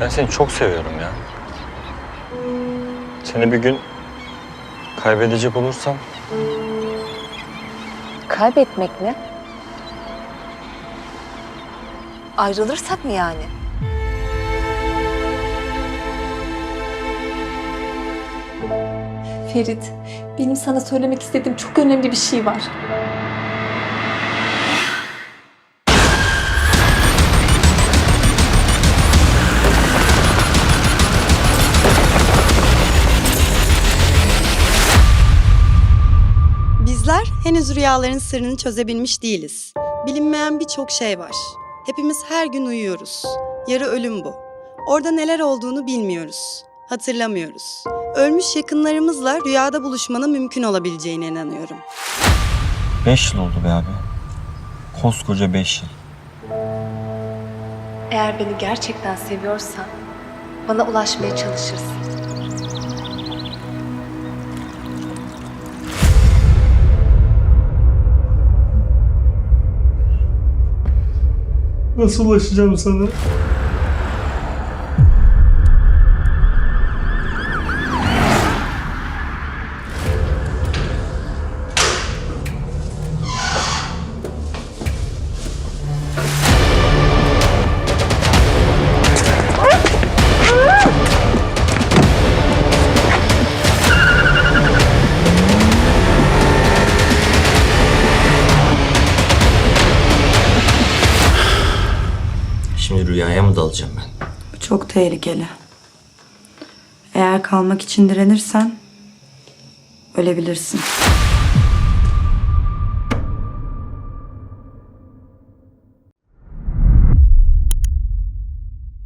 Ben seni çok seviyorum ya. Seni bir gün kaybedecek olursam Kaybetmek mi? Ayrılırsak mı yani? Ferit, benim sana söylemek istediğim çok önemli bir şey var. Henüz rüyaların sırrını çözebilmiş değiliz. Bilinmeyen birçok şey var. Hepimiz her gün uyuyoruz. Yarı ölüm bu. Orada neler olduğunu bilmiyoruz. Hatırlamıyoruz. Ölmüş yakınlarımızla rüyada buluşmanın mümkün olabileceğine inanıyorum. beş yıl oldu be abi. Koskoca beş yıl. Eğer beni gerçekten seviyorsan bana ulaşmaya çalışırsın. Nasıl ulaşacağım sana? Şimdi rüyaya mı dalacağım ben? Bu çok tehlikeli. Eğer kalmak için direnirsen ölebilirsin.